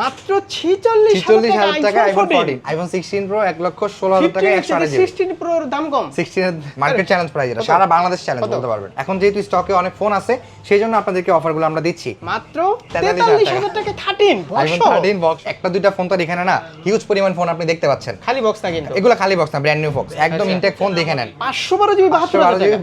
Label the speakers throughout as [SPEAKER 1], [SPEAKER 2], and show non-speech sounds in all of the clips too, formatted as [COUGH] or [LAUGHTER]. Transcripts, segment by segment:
[SPEAKER 1] মাত্র ছিচল্লিশ
[SPEAKER 2] ছিচল্লিশ হাজার টাকা iPhone fourteen iPhone sixteen pro এক লক্ষ ষোলো হাজার টাকা একশো আঠাশ জিবি
[SPEAKER 1] সিক্সটিন প্রোর দাম কম।
[SPEAKER 2] সিক্সটিনের মার্কেট চ্যালেঞ্জ প্রাইস এটা সারা বাংলাদেশ চ্যালেঞ্জ? বলতে পারবেন। এখন যেহেতু স্টকে অনেক ফোন আছে সেই জন্য আপনাদেরকে অফারগুলো আমরা দিচ্ছি।
[SPEAKER 1] মাত্র
[SPEAKER 2] 43,000
[SPEAKER 1] হাজার টাকা। থার্টিন
[SPEAKER 2] আইফোন থার্টিন বক্স একটা দুইটা ফোন তো এখানে না হিউজ পরিমাণ ফোন আপনি দেখতে পাচ্ছেন।
[SPEAKER 1] খালি বক্স না কিন্তু।
[SPEAKER 2] এগুলো খালি বক্স না ব্র্যান্ড নিউ বক্স একদম
[SPEAKER 1] আচ্ছা।
[SPEAKER 2] ইনটেক ফোন দেখে নেন।
[SPEAKER 1] পাঁচশো বারো জিবি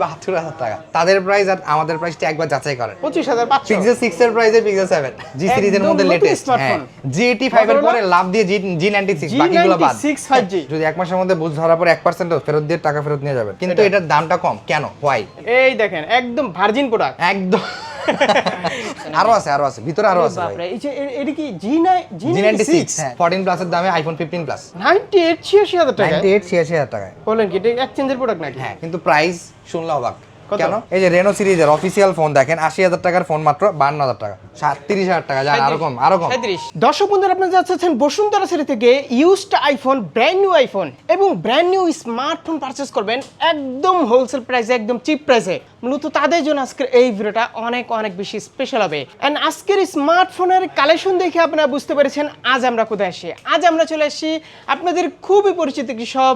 [SPEAKER 1] বাহাত্তর হাজার টাকা।
[SPEAKER 2] তাদের প্রাইস আর আমাদের প্রাইসটা একবার যাচাই করেন।
[SPEAKER 1] পঁচিশ হাজার পাঁচশো।
[SPEAKER 2] পিক্সেল সিক্স এর প্রাইসে পিক্সেল সেভেন জি সিরিজের মধ্যে লেটেস্ট হ্যাঁ।
[SPEAKER 1] Smartphone।
[SPEAKER 2] জি এইটি ফাইভ এর পরে লাভ দিয়ে জি নাইনটি সিক্স বাকিগুলো বাদ।
[SPEAKER 1] সিক্স ফাইভ জি
[SPEAKER 2] যদি এক মাসের মধ্যে বুঝ পর এক পার্সেন্ট ফেরত দিয়ে টাকা ফেরত নিয়ে যাবেন কিন্তু এটার দামটা কম। কেন? হোয়াই
[SPEAKER 1] এই দেখেন একদম ভার্জিন প্রোডাক্ট
[SPEAKER 2] একদম। [LAUGHS] আরও আছে আরও আছে। ভিতরে আরও আছে ভাই।
[SPEAKER 1] এই যে এটা কি G G
[SPEAKER 2] G ninety six fourteen প্লাসের দামে iPhone fifteen plus
[SPEAKER 1] ninety eight ছিয়াশি হাজার টাকা
[SPEAKER 2] নাইনটি এইট ছিয়াশি হাজার টাকায়।
[SPEAKER 1] বলেন কি এটা এক্সচেঞ্জের প্রোডাক্ট নাকি?
[SPEAKER 2] হ্যাঁ কিন্তু প্রাইস শুনলে অবাক? কেন? এই যে রেনো সিরিজের অফিসিয়াল ফোন দেখেন আশি হাজার টাকার ফোন মাত্র বান্ন হাজার টাকা। সাতত্রিশ হাজার টাকা যান আরও কম আরও কম।
[SPEAKER 1] দর্শক বন্ধুরা আপনারা যাচ্ছেন বসুন্ধরা সিটি থেকে used iPhone brand new iPhone এবং ব্র্যান্ড নিউ স্মার্টফোন পারচেস করবেন একদম হোলসেল প্রাইসে একদম চিপ প্রাইসে মূলত তাদের জন্য আজকের এই ভিডিওটা অনেক অনেক বেশি স্পেশাল হবে। অ্যান্ড আজকের স্মার্টফোনের কালেকশন দেখে আপনারা বুঝতে পেরেছেন আজ আমরা কোথায় আসি। আজ আমরা চলে আসি আপনাদের খুবই পরিচিত একটি সব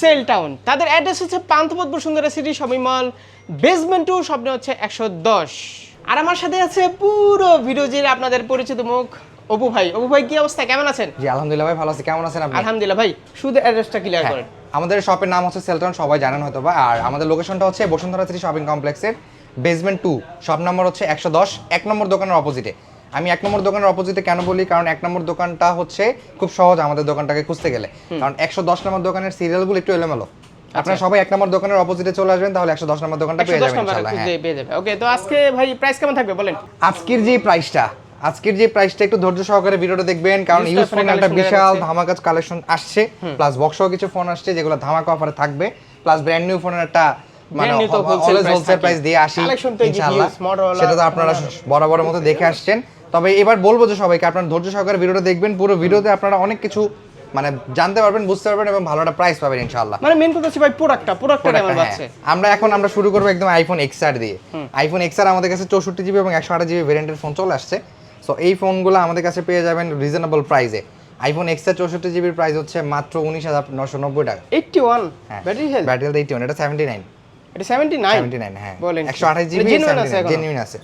[SPEAKER 1] সেল টাউন তাদের অ্যাড্রেস হচ্ছে Panthapath Bashundhara City shopping mall. Basement two স্বপ্ন হচ্ছে একশো দশ। আর আমার সাথে আছে পুরো ভিডিও জুড়ে আপনাদের পরিচিত মুখ। অপু ভাই অপু ভাই কি অবস্থা? কেমন আছেন?
[SPEAKER 2] জি আলহামদুলিল্লাহ ভাই ভালো আছি। কেমন আছেন আপনি?
[SPEAKER 1] আলহামদুলিল্লাহ ভাই শুধু অ্যাড্রেসটা ক্লিয়ার করেন।
[SPEAKER 2] আমাদের শপের নাম হচ্ছে সেলটন সবাই জানেন হয়তো বা আর আমাদের লোকেশনটা হচ্ছে বসুন্ধরা সিটি শপিং কমপ্লেক্সের বেসমেন্ট টু শপ নম্বর হচ্ছে একশো দশ এক নম্বর দোকানের অপোজিটে আমি এক নম্বর দোকানের অপোজিটে কেন বলি? কারণ এক নম্বর দোকানটা হচ্ছে খুব সহজ আমাদের দোকানটাকে খুঁজতে গেলে। কারণ একশো দশ নম্বর দোকানের সিরিয়ালগুলো একটু এলোমেলো। আপনারা সবাই এক নম্বর দোকানের অপোজিটে চলে আসবেন তাহলে একশো দশ নম্বর দোকানটা পেয়ে যাবেন হ্যাঁ
[SPEAKER 1] পেয়ে যাবে ওকে তো আজকে ভাই প্রাইস কেমন থাকবে বলেন?
[SPEAKER 2] আজকের যে প্রাইসটা আজকের যে প্রাইসটা একটু ধৈর্য সহকারে ভিডিওটা দেখবেন কারণ ইউজ ফোন একটা বিশাল
[SPEAKER 1] যাচ্ছে।
[SPEAKER 2] কালেকশন আসছে প্লাস বক্সও কিছু ফোন আসছে যেগুলো ধামাকা অফারে থাকবে প্লাস ব্র্যান্ড নিউ ফোনের একটা মানে অলওয়েজ হোলসেল প্রাইস দিয়ে আসি ইনশাআল্লাহ সেটা তো আপনারা মতো দেখে আসছেন। তবে এবার বলব যে সবাইকে আপনারা ধৈর্য সহকারে ভিডিওটা দেখবেন পুরো ভিডিওতে আপনারা অনেক কিছু মানে জানতে পারবেন বুঝতে পারবেন এবং ভালো একটা প্রাইস পাবেন ইনশাআল্লাহ।
[SPEAKER 1] মানে মেন কথা হচ্ছে ভাই প্রোডাক্টটা প্রোডাক্টটা কেমন
[SPEAKER 2] প্রোডাক্টটা, হ্যাঁ। আমরা এখন আমরা শুরু করব একদম আইফোন এক্সআর দিয়ে। আইফোন এক্সআর আমাদের কাছে চৌষট্টি জিবি এবং একশো আঠাশ জিবি ভেরিয়েন্টের ফোন চলে আসছে। সো এই ফোনগুলো আমাদের কাছে পেয়ে যাবেন রিজনেবল প্রাইসে আইফোন এক্সআর চৌষট্টি জিবির প্রাইস হচ্ছে মাত্র উনিশ হাজার নশো নব্বই টাকা।
[SPEAKER 1] Eighty one battery health
[SPEAKER 2] battery eighty এটা সেভেন্টি নাইন
[SPEAKER 1] এটা সেভেন্টি নাইন
[SPEAKER 2] সেভেন্টি নাইন হ্যাঁ।
[SPEAKER 1] বলেন।
[SPEAKER 2] একশো আঠাশ জিবি
[SPEAKER 1] জেনুইন আছে
[SPEAKER 2] আছে।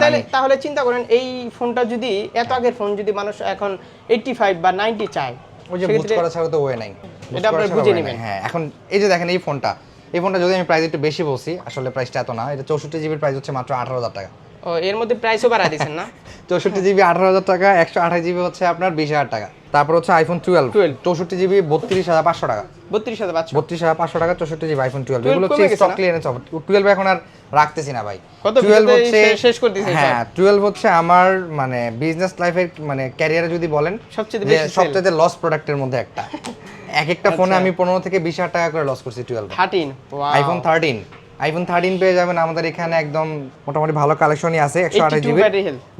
[SPEAKER 1] তাহলে তাহলে চিন্তা করেন এই ফোনটা যদি এত আগের ফোন যদি মানুষ এখন এইটটি ফাইভ বা নাইনটি চায়
[SPEAKER 2] ওই যে বুঝ করা ছাড়া তো ওয়ে নাই।
[SPEAKER 1] এটা আপনারা বুঝে নেবেন।
[SPEAKER 2] হ্যাঁ এখন এই যে দেখেন এই ফোনটা এই ফোনটা যদি আমি প্রাইস একটু বেশি বলছি আসলে প্রাইসটা এত না এটা চৌষট্টি জিবির প্রাইস হচ্ছে মাত্র আঠারো হাজার টাকা।
[SPEAKER 1] ও এর মধ্যে প্রাইসও বাড়া দিচ্ছেন না? [LAUGHS]
[SPEAKER 2] চৌষট্টি জিবি আঠারো হাজার টাকা একশো আঠাশ জিবি হচ্ছে আপনার বিশ হাজার টাকা। তারপর হচ্ছে আইফোন টুয়েলভ
[SPEAKER 1] 12
[SPEAKER 2] চৌষট্টি জিবি বত্রিশ হাজার পাঁচশো টাকা।
[SPEAKER 1] বত্রিশ হাজার পাঁচশো।
[SPEAKER 2] বত্রিশ হাজার পাঁচশো টাকা চৌষট্টি জিবি আইফোন টুয়েলভ এগুলো হচ্ছে স্টক? ক্লিয়ারেন্স অফার টুয়েলভ এখন আর রাখতেছি না ভাই। টুয়েলভ হচ্ছে
[SPEAKER 1] শেষ করে দিয়েছে
[SPEAKER 2] হ্যাঁ টুয়েলভ হচ্ছে আমার মানে বিজনেস লাইফের মানে ক্যারিয়ারে যদি বলেন
[SPEAKER 1] সবচেয়ে।
[SPEAKER 2] সবচেয়ে লস প্রোডাক্টের মধ্যে একটা। [LAUGHS] এক একটা ফোনে
[SPEAKER 1] আচ্ছা।
[SPEAKER 2] আমি পনেরো থেকে বিশ হাজার টাকা করে লস করছি twelve
[SPEAKER 1] thirteen
[SPEAKER 2] iPhone thirteen iPhone thirteen পেয়ে যাবেন। আমাদের এখানে একদম মোটামুটি ভালো কালেকশনই আছে একশো আঠাশ
[SPEAKER 1] 82
[SPEAKER 2] GB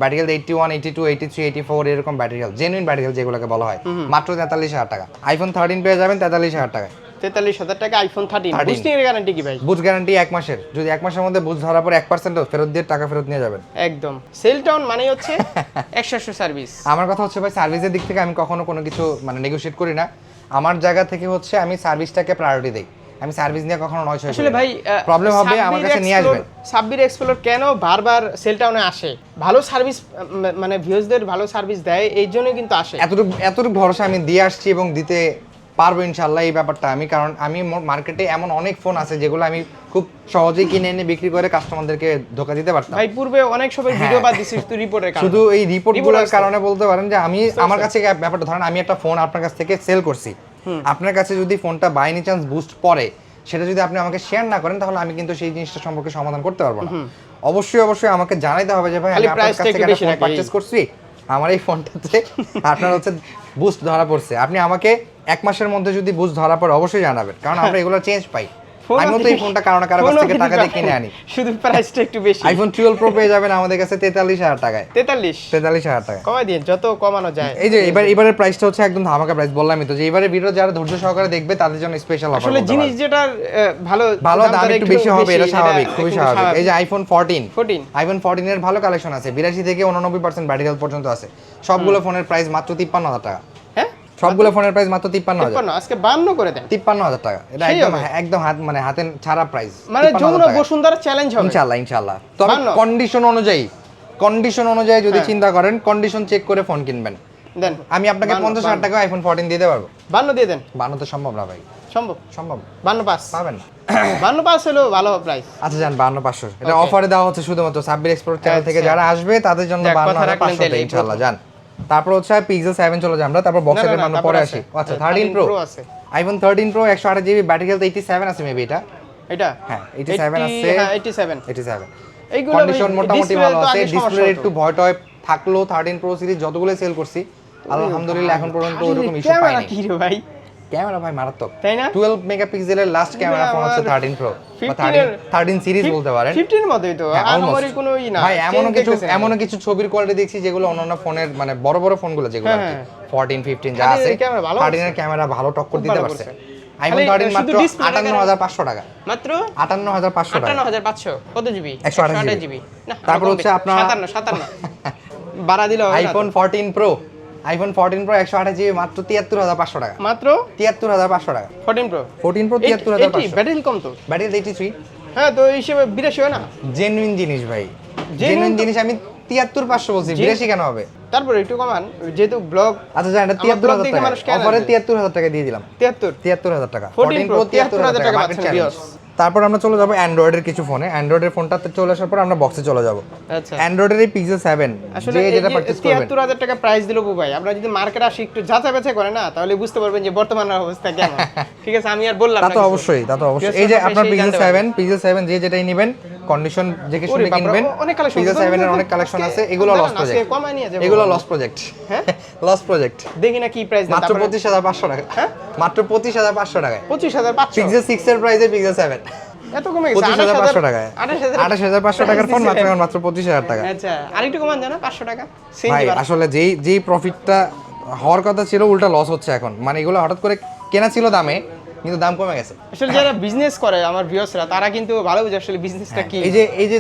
[SPEAKER 2] battery health eighty one eighty two eighty three eighty four এরকম battery health genuine battery health যেগুলোকে বলা হয়। মাত্র তেতাল্লিশ হাজার টাকা। আইফোন থার্টিন পেয়ে যাবেন তেতাল্লিশ হাজার টাকায়।
[SPEAKER 1] তেতাল্লিশ হাজার টাকা আইফোন থার্টিন
[SPEAKER 2] 13
[SPEAKER 1] বুস্টিং এর গ্যারান্টি কি ভাই?
[SPEAKER 2] বুঝ গ্যারান্টি এক মাসের। যদি এক মাসের মধ্যে বুঝ ধরার পর এক পার্সেন্ট ফেরত দিয়ে টাকা ফেরত নিয়ে যাবেন।
[SPEAKER 1] একদম। সেল টাউন মানে হচ্ছে [LAUGHS] একশো একশো সার্ভিস
[SPEAKER 2] আমার কথা হচ্ছে ভাই সার্ভিসের দিক থেকে আমি কখনো কোনো কিছু মানে নেগোশিয়েট করি না। আমার জায়গা থেকে হচ্ছে আমি সার্ভিসটাকে প্রায়োরিটি দিই। আমি সার্ভিস নিয়ে কখনো নয় ছয়
[SPEAKER 1] আসলে ভাই
[SPEAKER 2] প্রবলেম হবে আমার কাছে নিয়ে আসবেন।
[SPEAKER 1] সাব্বির এক্সপ্লোর কেন বারবার সেল টাউনে আসে? ভালো সার্ভিস মানে ভিউজদের ভালো সার্ভিস দেয় এই জন্যই কিন্তু আসে।
[SPEAKER 2] এতটুকু এতটুকু ভরসা আমি দিয়ে আসছি এবং দিতে পারব ইনশাল্লাহ এই ব্যাপারটা। আমি কারণ আমি মার্কেটে এমন অনেক ফোন আছে যেগুলো আমি খুব সহজেই কিনে এনে বিক্রি করে কাস্টমারদেরকে ধোকা দিতে পারতাম।
[SPEAKER 1] ভাই পূর্বে অনেক সময় ভিডিও বাদ দিছিস তুই রিপোর্টের কারণে।
[SPEAKER 2] শুধু এই রিপোর্টগুলোর। কারণে বলতে পারেন যে আমি আমার কাছে ব্যাপারটা ধরেন আমি একটা ফোন আপনার কাছ থেকে সেল করছি। আপনার কাছে যদি ফোনটা বাই এনি চান্স বুস্ট পড়ে সেটা যদি আপনি আমাকে শেয়ার না করেন তাহলে আমি কিন্তু সেই জিনিসটা সম্পর্কে সমাধান করতে পারব না। অবশ্যই অবশ্যই আমাকে জানাইতে হবে যে ভাই আমি আপনার কাছ থেকে
[SPEAKER 1] একটু
[SPEAKER 2] ফোন পারচেজ করছি। আমার এই ফোনটাতে আপনার হচ্ছে বুস্ট ধরা পড়ছে। আপনি আমাকে এক মাসের মধ্যে যদি বুস্ট ধরা পড়ে অবশ্যই জানাবেন। কারণ আমরা এগুলো চেঞ্জ পাই। আমিও তো এই ফোনটা কারও কারও কাছ থেকে টাকা দিয়ে কিনে আনি।
[SPEAKER 1] শুধু প্রাইসটা একটু বেশি।
[SPEAKER 2] আইফোন টুয়েলভ প্রো পেয়ে যাবেন আমাদের কাছে তেতাল্লিশ হাজার টাকায়।
[SPEAKER 1] তেতাল্লিশ?
[SPEAKER 2] তেতাল্লিশ হাজার টাকা
[SPEAKER 1] কমাই দিন যত কমানো যায়।
[SPEAKER 2] এই যে এবার এবারের প্রাইসটা হচ্ছে একদম ধামাকা প্রাইস বললামই তো যে এবারে ভিডিও যারা ধৈর্য সহকারে দেখবে তাদের জন্য স্পেশাল অফার
[SPEAKER 1] আসলে জিনিস যেটা ভালো
[SPEAKER 2] ভালো দাম একটু বেশি হবে এটা স্বাভাবিক খুবই স্বাভাবিক। এই যে আইফোন
[SPEAKER 1] 14
[SPEAKER 2] আইফোন ফোরটিন এর ভালো কালেকশন আছে বিরাশি থেকে উননব্বই পার্সেন্ট ব্যাটারি হেলথ পর্যন্ত আছে। সবগুলো ফোনের প্রাইস মাত্র তিপ্পান্ন হাজার টাকা। সবগুলো ফোনের প্রাইস মাত্র তিপ্পান্ন হাজার।
[SPEAKER 1] আজকে বান্ন করে দেন।
[SPEAKER 2] তিপ্পান্ন হাজার টাকা। এটা একদম একদম হাত মানে হাতে ছাড়া প্রাইস
[SPEAKER 1] মানে যমুনা বসুন্ধরা চ্যালেঞ্জ হবে।
[SPEAKER 2] ইনশাল্লাহ ইনশাল্লাহ তবে। কন্ডিশন অনুযায়ী কন্ডিশন অনুযায়ী যদি
[SPEAKER 1] হ্যাঁ।
[SPEAKER 2] চিন্তা করেন কন্ডিশন চেক করে ফোন কিনবেন।
[SPEAKER 1] দেন।
[SPEAKER 2] আমি আপনাকে
[SPEAKER 1] বান্ন,
[SPEAKER 2] পঞ্চাশ হাজার টাকা আইফোন ফোরটিন দিতে পারব
[SPEAKER 1] বান্ন দিয়ে দেন।
[SPEAKER 2] বানো তো সম্ভব না ভাই।
[SPEAKER 1] সম্ভব।
[SPEAKER 2] সম্ভব।
[SPEAKER 1] বান্ন পাস।
[SPEAKER 2] পাবেন না। [COUGHS]
[SPEAKER 1] বান্ন পাস হলো ভালো প্রাইস
[SPEAKER 2] আচ্ছা যান বান্ন পাঁচশো। এটা অফারে দেওয়া হচ্ছে শুধুমাত্র সাব্বির এক্সপোর্ট চ্যানেল থেকে। যারা আসবে তাদের জন্য
[SPEAKER 1] যাক,
[SPEAKER 2] বান্ন
[SPEAKER 1] কথা
[SPEAKER 2] হাজার তারপর হচ্ছে পিক্সেল সেভেন চলে যাই আমরা তারপর বক্সের
[SPEAKER 1] না, না,
[SPEAKER 2] আমরা পরে আসি। আচ্ছা
[SPEAKER 1] হ্যাঁ,
[SPEAKER 2] থার্টিন
[SPEAKER 1] 13
[SPEAKER 2] প্রো
[SPEAKER 1] আছে।
[SPEAKER 2] আইফোন থার্টিন প্রো একশো আট GB battery health eighty seven আছে মেবি এটা।
[SPEAKER 1] এটা?
[SPEAKER 2] হ্যাঁ, 87 আছে।
[SPEAKER 1] হ্যাঁ 87
[SPEAKER 2] এইটি সেভেন
[SPEAKER 1] এইগুলো
[SPEAKER 2] কন্ডিশন মোটামুটি ভালো আছে। ডিসপ্লে একটু ভয় টয় থাকল থার্টিন প্রো সিরিজ যতগুলো সেল করছি আলহামদুলিল্লাহ এখন পর্যন্ত ওরকম ইস্যু পাইনি।
[SPEAKER 1] কি রে ভাই?
[SPEAKER 2] ক্যামেরা ভাই মারাত্মক।
[SPEAKER 1] তাই না?
[SPEAKER 2] টুয়েলভ মেগাপিক্সেলের লাস্ট ক্যামেরা ফোন হচ্ছে
[SPEAKER 1] আমার
[SPEAKER 2] থার্টিন প্রো
[SPEAKER 1] 15 এর-
[SPEAKER 2] থার্টিন সিরিজ বলতে পারেন।
[SPEAKER 1] 15 এর মতোই তো।
[SPEAKER 2] হ্যাঁ,
[SPEAKER 1] আর। আমারই কোনো ই না।
[SPEAKER 2] ভাই
[SPEAKER 1] change
[SPEAKER 2] কিছু
[SPEAKER 1] দেখতেছি না।
[SPEAKER 2] এমনও কিছু ছবির কোয়ালিটি দেখছি যেগুলো অন্যান্য ফোনের মানে বড় বড় ফোনগুলো যেগুলো আর কি।
[SPEAKER 1] হ্যাঁ,
[SPEAKER 2] 14 15 যা আছে
[SPEAKER 1] ক্যামেরা ভালো
[SPEAKER 2] 13 এর ক্যামেরা ভালো টক্কর দিতে পারছে। আইফোন
[SPEAKER 1] খালি
[SPEAKER 2] 13
[SPEAKER 1] শুধু
[SPEAKER 2] মাত্র 58500 টাকা।
[SPEAKER 1] মাত্র?
[SPEAKER 2] 58500 টাকা।
[SPEAKER 1] 58500 কত জিবি
[SPEAKER 2] 128
[SPEAKER 1] জিবি না
[SPEAKER 2] তারপর হচ্ছে আপনার-
[SPEAKER 1] 57 57 [LAUGHS] বাড়া দিলে।
[SPEAKER 2] IPhone 14 pro iPhone 14 pro 128 GB মাত্র 73500 টাকা।
[SPEAKER 1] মাত্র?
[SPEAKER 2] 73500 টাকা।
[SPEAKER 1] 14 প্রো
[SPEAKER 2] 14 প্রো 73500
[SPEAKER 1] ব্যাটারি কম তো?
[SPEAKER 2] ব্যাটারি 83
[SPEAKER 1] হ্যাঁ তো এই হিসেবে 82 হয় না?
[SPEAKER 2] জেনুইন জিনিস ভাই। জেনুইন জিনিস আমি 73500 বলছি।
[SPEAKER 1] Gen-
[SPEAKER 2] 82 কেন হবে?
[SPEAKER 1] তারপরে একটু কমান যেহেতু ব্লগ
[SPEAKER 2] আচ্ছা জানেন
[SPEAKER 1] blog
[SPEAKER 2] 73000 টাকা। অফারে
[SPEAKER 1] আসবে?
[SPEAKER 2] 73000 টাকা দিয়ে দিলাম।
[SPEAKER 1] 73
[SPEAKER 2] 73000 টাকা।
[SPEAKER 1] 14 Pro,
[SPEAKER 2] 73000 টাকা তারপর আমরা চলে যাব অ্যান্ড্রয়েডের কিছু ফোনে। অ্যান্ড্রয়েডের ফোনটাতে চলে আসার পর আমরা বক্সে চলে যাব।
[SPEAKER 1] আচ্ছা।
[SPEAKER 2] অ্যান্ড্রয়েডের এই পিক্সেল 7
[SPEAKER 1] আসলে
[SPEAKER 2] যেটা পারচেজ করবেন।
[SPEAKER 1] 73000 টাকা প্রাইস দিল ভাই আমরা যদি মার্কেট আসি একটু যাচাই বাছাই করে না তাহলে বুঝতে পারবেন যে বর্তমান অবস্থা কেমন। [LAUGHS] ঠিক আছে আমি আর বললাম না
[SPEAKER 2] তো অবশ্যই তা তো অবশ্যই। এই যে
[SPEAKER 1] আপনার
[SPEAKER 2] পিক্সেল
[SPEAKER 1] সেভেন
[SPEAKER 2] 7 পিক্সেল 7 যে যেটাই নেবেন কন্ডিশন দেখে শুনে কিনবেন।
[SPEAKER 1] অনেক collection।
[SPEAKER 2] পিক্সেল 7 এর অনেক কালেকশন আছে। এগুলো লস প্রজেক্ট
[SPEAKER 1] কমায় নিয়ে যাব।
[SPEAKER 2] এগুলো লস প্রজেক্ট
[SPEAKER 1] হ্যাঁ? [LAUGHS]
[SPEAKER 2] লস প্রজেক্ট
[SPEAKER 1] দেখি না কি প্রাইস
[SPEAKER 2] মাত্র 25500 টাকা।
[SPEAKER 1] হ্যাঁ?
[SPEAKER 2] মাত্র 25500 টাকায়।
[SPEAKER 1] পঁচিশ হাজার পাঁচশো।
[SPEAKER 2] 6 এর প্রাইসে পিক্সেল 7
[SPEAKER 1] এত কমে গেছে
[SPEAKER 2] পঁচিশ হাজার পাঁচশো টাকায়।
[SPEAKER 1] আঠাশ হাজার
[SPEAKER 2] আঠাশ হাজার পাঁচশো টাকার ফোন মাত্র মাত্র পঁচিশ হাজার টাকা।
[SPEAKER 1] আচ্ছা আরেকটু কমান জানা পাঁচশো টাকা।
[SPEAKER 2] ভাই আসলে যেই যেই প্রফিটটা হওয়ার কথা ছিল উল্টা লস হচ্ছে এখন। মানে এগুলো হঠাৎ করে কেনা ছিল দামে কিন্তু দাম কমে গেছে।
[SPEAKER 1] আসলে যারা বিজনেস করে আমার ভিউয়ার্সরা তারা কিন্তু ভালো বুঝে আসলে বিজনেসটা কি।
[SPEAKER 2] এই যে এই যে?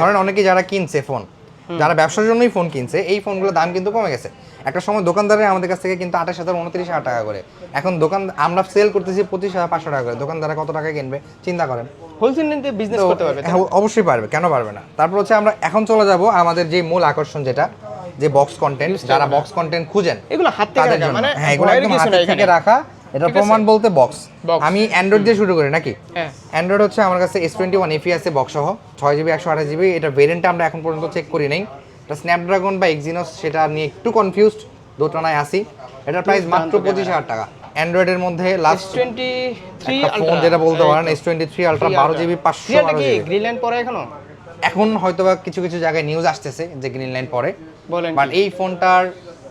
[SPEAKER 2] ধরেন অনেকে যারা কিনছে ফোন যারা ব্যবসার জন্যই ফোন কিনছে এই ফোনগুলোর দাম কিন্তু কমে গেছে। একটা সময় দোকানদারে আমাদের কাছ থেকে কিন্তু আঠাশ হাজার উনত্রিশ হাজার টাকা করে। এখন দোকান আমরা সেল করতেছি পঁচিশ হাজার পাঁচশো টাকা করে। দোকানদারা কত টাকা কিনবে চিন্তা করেন।
[SPEAKER 1] হোলসেল নিতে বিজনেস করতে পারবে
[SPEAKER 2] হ্যাঁ, অবশ্যই পারবে কেন পারবে না? তারপর হচ্ছে আমরা এখন চলে যাব আমাদের যে মূল আকর্ষণ যেটা যে বক্স কন্টেন্ট যারা বক্স কন্টেন্ট খুঁজেন
[SPEAKER 1] এগুলো হাত থেকে রাখা, মানে
[SPEAKER 2] হ্যাঁ এগুলো একদম হাতে থেকে রাখা। এটা প্রমাণ বলতে বক্স আমি অ্যান্ড্রয়েড দিয়ে শুরু করি নাকি?
[SPEAKER 1] হ্যাঁ।
[SPEAKER 2] অ্যান্ড্রয়েড হচ্ছে আমার কাছে এস টোয়েন্টি ওয়ান এফি আছে বক্স সহ ছয় জিবি একশো আঠাশ জিবি এটা ভেরিয়েন্টটা আমরা এখন পর্যন্ত চেক করি নাই। এটা স্ন্যাপড্রাগন বা এক্সিনোস সেটা নিয়ে একটু কনফিউজড দোটানায় আসি এটার প্রাইস মাত্র পঁচিশ হাজার টাকা। অ্যান্ড্রয়েডের মধ্যে লাস্ট
[SPEAKER 1] টোয়েন্টি থ্রি
[SPEAKER 2] ফোন যেটা বলতে পারেন এস টোয়েন্টি থ্রি আলট্রা বারো জিবি পাঁচশো জিবি
[SPEAKER 1] গ্রিনল্যান্ড পরে এখনও?
[SPEAKER 2] এখন হয়তোবা কিছু কিছু জায়গায় নিউজ আসতেছে যে গ্রিন লাইন পরে।
[SPEAKER 1] বলেন
[SPEAKER 2] বাট এই ফোনটার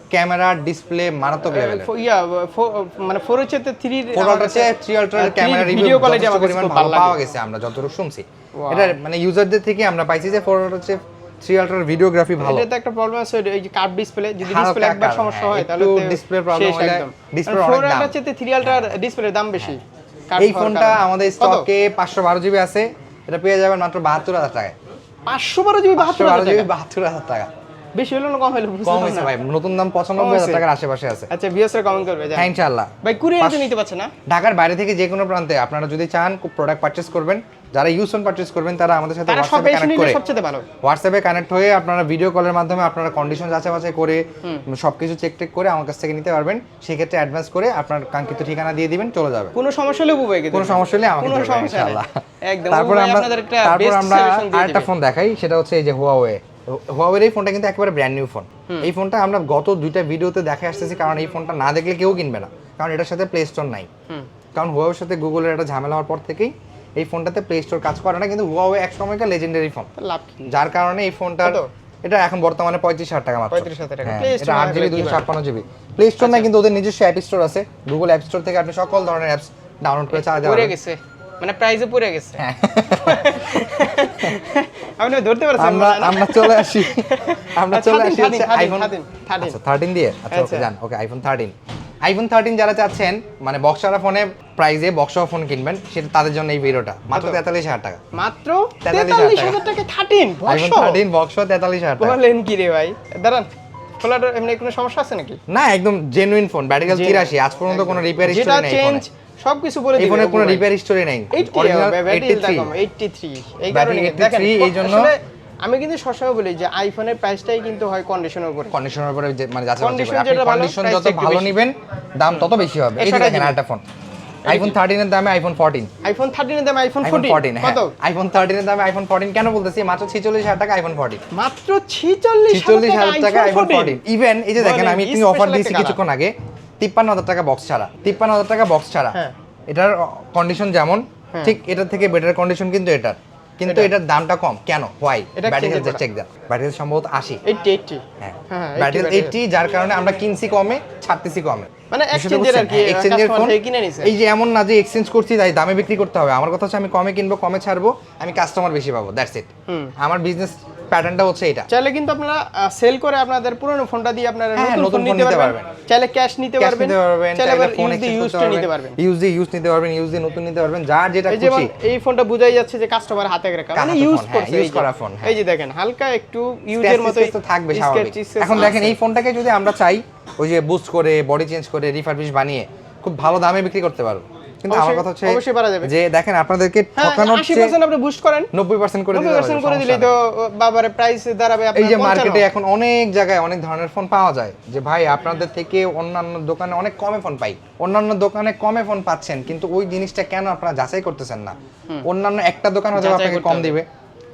[SPEAKER 2] ক্যামেরা ডিসপ্লে মারাত্মক লেভেলের
[SPEAKER 1] ফো- ইয়া ফো- মানে ফোর হচ্ছে থ্রি
[SPEAKER 2] ফোনটার হচ্ছে থ্রি আলট্রার ক্যামেরা
[SPEAKER 1] ভিডিও কোয়ালিটি খুব
[SPEAKER 2] ভালো পাওয়া গেছে আমরা যতটুকু শুনছি। এটা মানে ইউজারদের থেকে আমরা পাইছি যে ফোনটা হচ্ছে থ্রি আলট্রার ভিডিওগ্রাফি ভালো।
[SPEAKER 1] এটা তো একটা প্রবলেম আছে এই যে কার্ভ ডিসপ্লে যদি ডিসপ্লে একবার সমস্যা
[SPEAKER 2] হ্যাঁ,
[SPEAKER 1] হয় তাহলে তো
[SPEAKER 2] হলে
[SPEAKER 1] একদম।
[SPEAKER 2] display
[SPEAKER 1] ফোর
[SPEAKER 2] অনেক দাম।
[SPEAKER 1] আলট্রা চেয়ে থ্রি আলট্রার ডিসপ্লের দাম বেশি। Curve
[SPEAKER 2] এই ফোনটা আমাদের? স্টকে পাঁচশো বারো জিবি আছে। এটা পেয়ে যাবেন মাত্র বাহাত্তর হাজার টাকায়।
[SPEAKER 1] পাঁচশো বারো জিবি
[SPEAKER 2] পাঁচশো
[SPEAKER 1] বাহাত্তর
[SPEAKER 2] বারো
[SPEAKER 1] হাজার
[SPEAKER 2] জিবি
[SPEAKER 1] টাকা। বেশি হলো না কম হলো
[SPEAKER 2] কম হয়েছে ভাই নতুন দাম পঁচানব্বই হাজার
[SPEAKER 1] হয়েছে।
[SPEAKER 2] টাকার আশেপাশে আছে।
[SPEAKER 1] আচ্ছা বিএসআর কমেন্ট করবে।
[SPEAKER 2] হ্যাঁ ইনশাল্লাহ
[SPEAKER 1] ভাই কুরিয়ার তো নিতে পারছে না?
[SPEAKER 2] ঢাকার বাইরে থেকে যে কোনো প্রান্তে আপনারা যদি চান প্রোডাক্ট পারচেস করবেন যারা ইউজ ফোন পারচেস করবেন তারা আমাদের সাথে হোয়াটসঅ্যাপে কানেক্ট করে
[SPEAKER 1] সবচেয়ে ভালো।
[SPEAKER 2] হোয়াটসঅ্যাপে কানেক্ট হয়ে আপনারা ভিডিও কলের মাধ্যমে আপনারা কন্ডিশন যাচাই বাছাই করে সবকিছু চেক টেক করে আমার কাছ থেকে নিতে পারবেন। সেক্ষেত্রে অ্যাডভান্স করে আপনার কাঙ্ক্ষিত ঠিকানা দিয়ে দিবেন চলে যাবে।
[SPEAKER 1] কোনো সমস্যা হলে
[SPEAKER 2] কোনো সমস্যা হলে আমাকে
[SPEAKER 1] কোনো সমস্যা।
[SPEAKER 2] ইনশাআল্লাহ।
[SPEAKER 1] একদম
[SPEAKER 2] তারপর আমরা
[SPEAKER 1] আপনাদের একটা
[SPEAKER 2] তারপর আমরা আরেকটা ফোন দেখাই সেটা হচ্ছে এই যে হুয়াওয়ে হুয়াওয়ের এই ফোনটা কিন্তু একেবারে ব্র্যান্ড নিউ ফোন এই ফোনটা আমরা গত দুইটা ভিডিওতে দেখে আসতেছি কারণ এই ফোনটা না দেখলে কেউ কিনবে না। কারণ এটার সাথে প্লে স্টোর নাই। কারণ হুয়াওয়ের সাথে গুগলের একটা ঝামেলা হওয়ার পর থেকেই এই ফোনটাতে প্লে স্টোর কাজ করে না কিন্তু হুয়াওয়ে এক সময়কার লেজেন্ডারি ফোন যার কারণে এই ফোনটার
[SPEAKER 1] কত?
[SPEAKER 2] এটা এখন বর্তমানে পঁয়ত্রিশ হাজার টাকা মাত্র।
[SPEAKER 1] 35,000 টাকা।
[SPEAKER 2] হ্যাঁ, এটা আট জিবি দুশো ছাপ্পান্ন জিবি প্লে স্টোর না কিন্তু ওদের নিজস্ব অ্যাপ স্টোর আছে। গুগল অ্যাপ স্টোর থেকে আপনি সকল ধরনের অ্যাপস ডাউনলোড করে চালাতে
[SPEAKER 1] গেছে। মানে প্রাইজে পড়ে গেছে।
[SPEAKER 2] হ্যাঁ। [LAUGHS]
[SPEAKER 1] আপনি ধরতে পারছেন
[SPEAKER 2] আমরা আমরা চলে আসি। আমরা চলে আসি হচ্ছে আইফোন
[SPEAKER 1] 13, 13
[SPEAKER 2] আচ্ছা থার্টিন দিয়ে? আচ্ছা ওকে
[SPEAKER 1] আচ্ছা।
[SPEAKER 2] যান okay iPhone thirteen iPhone thirteen যারা চাচ্ছেন মানে বক্সারা ফোনে প্রাইজে বক্স ফোন কিনবেন সেটা তাদের জন্য এই ভিডিওটা। মাত্র
[SPEAKER 1] কত?
[SPEAKER 2] তেতাল্লিশ হাজার টাকা।
[SPEAKER 1] মাত্র
[SPEAKER 2] 43,000
[SPEAKER 1] তেতাল্লিশ হাজার টাকা থার্টিন
[SPEAKER 2] আইফোন থার্টিন বক্স তেতাল্লিশ হাজার টাকা।
[SPEAKER 1] বলেন কি রে ভাই। দাঁড়ান এমনি কোনো সমস্যা আছে নাকি?
[SPEAKER 2] না একদম জেনুইন ফোন ব্যাটারি
[SPEAKER 1] Genuine,
[SPEAKER 2] তিরাশি আজ পর্যন্ত কোনো রিপেয়ার হিস্টোরি নেই
[SPEAKER 1] চেঞ্জ সবকিছু বলে
[SPEAKER 2] ফোনে কোনো রিপেয়ার হিস্টোরি নেই।
[SPEAKER 1] 80
[SPEAKER 2] 83
[SPEAKER 1] এই কারণে দেখেন
[SPEAKER 2] এই জন্য-
[SPEAKER 1] আমি কিন্তু সবসময় বলি যে আইফোনের প্রাইসটাই কিন্তু হয় কন্ডিশনের উপর।
[SPEAKER 2] কন্ডিশনের উপরে মানে যাচাই
[SPEAKER 1] যেটা
[SPEAKER 2] কন্ডিশন যত ভালো নেবেন দাম তত বেশি হবে। এই দেখেন আরেকটা ফোন আইফোন থার্টিনের দামে আইফোন ফোরটিন
[SPEAKER 1] আইফোন 13 এর দাম আইফোন
[SPEAKER 2] আইফোন
[SPEAKER 1] 14
[SPEAKER 2] ফোরটিন হ্যাঁ।
[SPEAKER 1] কত?
[SPEAKER 2] আইফোন থার্টিনের দামে আইফোন ফোরটিন কেন বলতেছি? মাত্র ছিচল্লিশ হাজার টাকা আইফোন ফোরটিন
[SPEAKER 1] মাত্র 46
[SPEAKER 2] ছিচল্লিশ হাজার টাকা আইফোন ফোরটিন ইভেন এই যে দেখেন আমি তুমি অফার দিয়েছি কিছুক্ষণ আগে। তিপ্পান্ন হাজার টাকা বক্স ছাড়া। তিপ্পান্ন হাজার টাকা বক্স ছাড়া।
[SPEAKER 1] হ্যাঁ।
[SPEAKER 2] এটার কন্ডিশন যেমন
[SPEAKER 1] হ্যাঁ।
[SPEAKER 2] ঠিক এটার থেকে বেটার কন্ডিশন কিন্তু এটার। কিন্তু এটার দামটা কম। কেন? হোয়াই ব্যাটারি হেলথ চেক দেন। ব্যাটারি সম্ভবত আশি।
[SPEAKER 1] 80 80
[SPEAKER 2] হ্যাঁ।
[SPEAKER 1] হ্যাঁ,
[SPEAKER 2] ব্যাটারি
[SPEAKER 1] 80
[SPEAKER 2] এইটটি যার কারণে আমরা কিনছি কমে ছাড়তেছি কমে।
[SPEAKER 1] মানে এর আর কি?
[SPEAKER 2] হ্যাঁ, এর ফোন
[SPEAKER 1] কিনে নিছে।
[SPEAKER 2] এই যে এমন না যে এক্সচেঞ্জ করছি তাই দামে বিক্রি করতে হবে। আমার কথা হচ্ছে আমি কমে কিনবো কমে ছাড়বো আমি কাস্টমার বেশি পাবো দ্যাটস ইট। আমার বিজনেস প্যাটার্নটা হচ্ছে এটা।
[SPEAKER 1] চাইলে কিন্তু আপনারা সেল করে আপনাদের পুরনো ফোনটা দিয়ে আপনারা
[SPEAKER 2] হ্যাঁ,
[SPEAKER 1] নতুন ফোন নিতে পারবেন। চাইলে ক্যাশ নিতে পারবেন চাইলে
[SPEAKER 2] ফোন
[SPEAKER 1] ইউজ নিতে
[SPEAKER 2] পারবেন। ইউজ দিয়ে ইউজ নিতে পারবেন ইউজ দিয়ে নতুন নিতে পারবেন। যার যেটা
[SPEAKER 1] এই যেমন
[SPEAKER 2] খুশি।
[SPEAKER 1] এই ফোনটা বুঝাই যাচ্ছে যে কাস্টমার হাতে রাখা মানে ইউজ
[SPEAKER 2] হ্যাঁ,
[SPEAKER 1] করছে এই যে।
[SPEAKER 2] করা ফোন, হ্যাঁ।
[SPEAKER 1] এই যে দেখেন হালকা একটু ইউজের মতো
[SPEAKER 2] তো থাকবে স্বাভাবিক। এখন দেখেন এই ফোনটাকে যদি আমরা চাই ওই যে বুস্ট করে বডি চেঞ্জ করে রিফারবিশ বানিয়ে খুব ভালো দামে বিক্রি করতে পারব। কিন্তু আমার কথা হচ্ছে
[SPEAKER 1] অবশ্যই পারা যাবে।
[SPEAKER 2] যে দেখেন আপনাদেরকে ঠকানোর
[SPEAKER 1] চেয়ে 80% আপনি বুস্ট করেন।
[SPEAKER 2] নব্বই পার্সেন্ট করে দিলে
[SPEAKER 1] 90% করে দিলেই তো বাবারে প্রাইস দাঁড়াবে
[SPEAKER 2] আপনার এই যে মার্কেটে এখন অনেক জায়গায় অনেক ধরনের ফোন পাওয়া যায় যে ভাই আপনাদের থেকে অন্যান্য দোকানে অনেক কমে ফোন পাই। অন্যান্য দোকানে কমে ফোন পাচ্ছেন কিন্তু ওই জিনিসটা কেন আপনারা যাচাই করতেছেন না? অন্যান্য একটা দোকান হয়তো আপনাকে কম দিবে।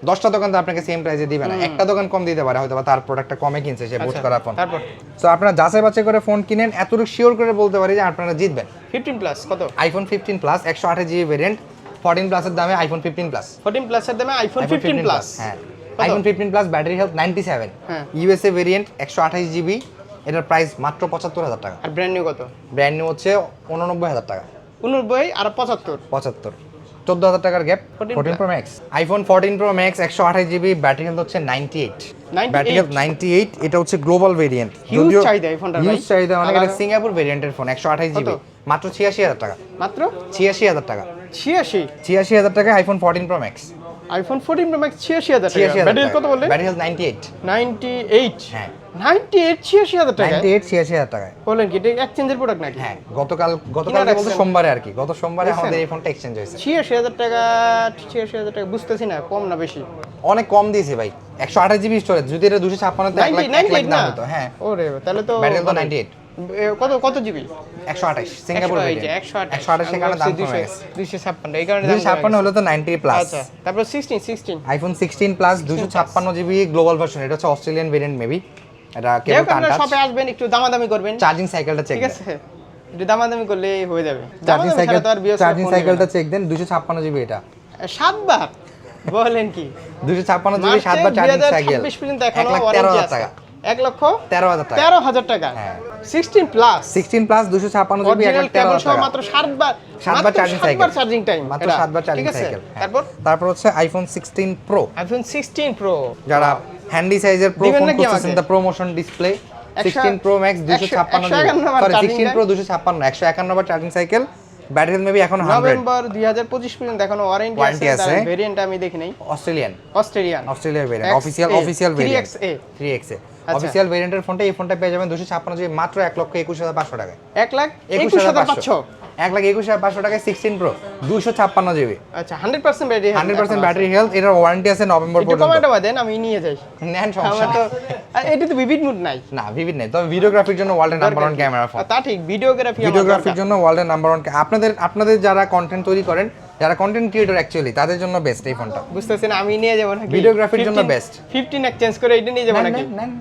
[SPEAKER 2] দশটা দোকান তো আপনাকে সেম প্রাইসে দিবে না। একটা দোকান কম দিতে পারে হয়তো বা তার প্রোডাক্টটা কমে কিনছে সে
[SPEAKER 1] আচ্ছা,
[SPEAKER 2] করা ফোন
[SPEAKER 1] তারপর?
[SPEAKER 2] তো আপনারা যাচাই বাছাই করে ফোন কিনেন এতটুকু শিওর করে বলতে পারি যে আপনারা জিতবেন।
[SPEAKER 1] 15 প্লাস কত?
[SPEAKER 2] আইফোন ফিফটিন প্লাস একশো আঠাশ জিবি ভেরিয়েন্ট ফোরটিন প্লাসের দামে আইফোন ফিফটিন প্লাস
[SPEAKER 1] 14 প্লাসের দামে আইফোন 15 প্লাস
[SPEAKER 2] হ্যাঁ। IPhone fifteen plus battery health ninety seven. USA variant একশো আঠাশ জিবি এটার প্রাইস মাত্র পঁচাত্তর হাজার টাকা।
[SPEAKER 1] আর ব্র্যান্ড নিউ কত?
[SPEAKER 2] ব্র্যান্ড নিউ হচ্ছে উননব্বই হাজার টাকা।
[SPEAKER 1] 89 আর 75
[SPEAKER 2] পঁচাত্তর। চোদ্দ হাজার টাকার gap
[SPEAKER 1] 14
[SPEAKER 2] fourteen pro max iPhone fourteen pro max একশো আঠাশ জিবি ব্যাটারি হেলথ হচ্ছে ninety eight battery health ninety eight এটা হচ্ছে গ্লোবাল ভেরিয়েন্ট
[SPEAKER 1] হিউজ চাহিদা এই
[SPEAKER 2] হিউজ চাহিদা অনেক
[SPEAKER 1] এটা
[SPEAKER 2] সিঙ্গাপুর ভেরিয়েন্টের ফোন একশো আঠাশ জিবি মাত্র ছিয়াশি হাজার টাকা।
[SPEAKER 1] মাত্র?
[SPEAKER 2] ছিয়াশি হাজার টাকা।
[SPEAKER 1] 86
[SPEAKER 2] ছিয়াশি হাজার টাকা iPhone fourteen pro max
[SPEAKER 1] iPhone 14 pro max 86000 টাকা। ব্যাটারি কত বললে?
[SPEAKER 2] ব্যাটারি 98
[SPEAKER 1] 98
[SPEAKER 2] হ্যাঁ।
[SPEAKER 1] 98 86000 টাকা।
[SPEAKER 2] 98 86000 টাকা
[SPEAKER 1] বলেন কি এটা এক্সচেঞ্জের প্রোডাক্ট নাকি?
[SPEAKER 2] হ্যাঁ গতকাল গতকাল বলতে সোমবারে আর কি। গত সোমবারে আমাদের এই ফোনটা এক্সচেঞ্জ হয়েছে।
[SPEAKER 1] 86000 টাকা 86000 টাকা বুঝতেছি না কম না বেশি?
[SPEAKER 2] অনেক কম দিয়েছে ভাই। 128 জিবি স্টোরেজ যদি এটা 256
[SPEAKER 1] তে
[SPEAKER 2] 1
[SPEAKER 1] না?
[SPEAKER 2] হ্যাঁ।
[SPEAKER 1] ওরে তাহলে তো
[SPEAKER 2] ব্যাটারি তো মানে
[SPEAKER 1] 98 কত কত জিবি
[SPEAKER 2] একশো আঠাশ সিঙ্গাপুর
[SPEAKER 1] একশো আঠাশ
[SPEAKER 2] একশো আঠাশ। কারণে দাম কমে গেছে।
[SPEAKER 1] এই কারণে
[SPEAKER 2] দুশো
[SPEAKER 1] দাম
[SPEAKER 2] ছাপ্পান্ন
[SPEAKER 1] কমে
[SPEAKER 2] হলো তো নাইনটি
[SPEAKER 1] গেছে।
[SPEAKER 2] প্লাস
[SPEAKER 1] আচ্ছা তারপর sixteen sixteen
[SPEAKER 2] iPhone sixteen plus দুশো ছাপ্পান্ন জিবি গ্লোবাল ভার্সন এটা হচ্ছে অস্ট্রেলিয়ান ভেরিয়েন্ট মেবি এটা কেবল টাচ
[SPEAKER 1] শপে আসবেন একটু দামাদামি করবেন।
[SPEAKER 2] চার্জিং সাইকেলটা চেক
[SPEAKER 1] ঠিক আছে? একটু দামাদামি করলে হয়ে যাবে।
[SPEAKER 2] চার্জিং সাইকেল
[SPEAKER 1] তো আর
[SPEAKER 2] চার্জিং সাইকেলটা চেক দেন দুশো ছাপ্পান্ন জিবি এটা।
[SPEAKER 1] সাতবার? বলেন কি?
[SPEAKER 2] দুশো ছাপ্পান্ন জিবি সাতবার চার্জিং সাইকেল
[SPEAKER 1] পর্যন্ত
[SPEAKER 2] এক লাখ তেরো
[SPEAKER 1] ওয়ারেন্টি
[SPEAKER 2] হাজার টাকা।
[SPEAKER 1] এক লক্ষ
[SPEAKER 2] তেরো হাজার টাকা।
[SPEAKER 1] তেরো হাজার টাকা। সিক্সটিন প্লাস
[SPEAKER 2] সিক্সটিন প্লাস দুশো ছাপ্পান্ন জিবি এক লাখ তেরো হাজার টাকা।
[SPEAKER 1] মাত্র সাতবার
[SPEAKER 2] সাতবার চার্জিং সাইকেল
[SPEAKER 1] চার্জিং টাইম
[SPEAKER 2] মাত্র সাতবার চার্জিং সাইকেল হ্যাঁ।
[SPEAKER 1] তারপর?
[SPEAKER 2] তারপর হচ্ছে iPhone sixteen pro
[SPEAKER 1] iPhone sixteen pro
[SPEAKER 2] যারা হ্যান্ডি সাইজের প্রো ফোন করতেছেন
[SPEAKER 1] আমাকে?
[SPEAKER 2] Promotion display sixteen pro max দুশো ছাপ্পান্ন সরি সিক্সটিন প্রো দুশো ছাপ্পান্ন একশো একান্ন বার চার্জিং সাইকেল ব্যাটারি মেবি এখন
[SPEAKER 1] নভেম্বর 2025 পর্যন্ত এখনও ওয়ারেন্টি আছে ভেরিয়েন্ট আমি দেখি নাই।
[SPEAKER 2] অস্ট্রেলিয়ান
[SPEAKER 1] অস্ট্রেলিয়ান
[SPEAKER 2] অস্ট্রেলিয়ার variant official official variant
[SPEAKER 1] 3XA 3XA
[SPEAKER 2] official ভেরিয়েন্টের ফোনটা এই ফোনটা পেয়ে যাবেন 256 মাত্র 1 লক্ষ 21500 টাকায়।
[SPEAKER 1] 1 লাখ 21500
[SPEAKER 2] এক লাখ একুশ হাজার পাঁচশো টাকায় সিক্সটিন প্রো দুশো ছাপ্পান্ন জিবি
[SPEAKER 1] আচ্ছা hundred percent battery
[SPEAKER 2] hundred percent battery health এটার ওয়ারেন্টি আছে নভেম্বর পর্যন্ত।
[SPEAKER 1] দেন আমি নিয়ে যাই।
[SPEAKER 2] নেন সমস্যা
[SPEAKER 1] তো এটা তো বিবিড মুড নাই।
[SPEAKER 2] না ভিভিড নেই তবে ভিডিওগ্রাফির জন্য ওয়ার্ল্ডের নাম্বার ওয়ান ক্যামেরা ফোন
[SPEAKER 1] তা ঠিক ভিডিওগ্রাফি
[SPEAKER 2] ভিডিওগ্রাফির জন্য ওয়ার্ল্ডের নাম্বার ওয়ান আপনাদের আপনাদের যারা কন্টেন্ট তৈরি করেন যারা কন্টেন্ট ক্রিয়েটর অ্যাকচুয়ালি তাদের জন্য বেস্ট এই ফোনটা
[SPEAKER 1] বুঝতেছেন আমি নিয়ে যাব
[SPEAKER 2] Videography-র জন্য best।
[SPEAKER 1] ফিফটিন এক্সচেঞ্জ করে এটা নিয়ে যাব নাকি?
[SPEAKER 2] নেন।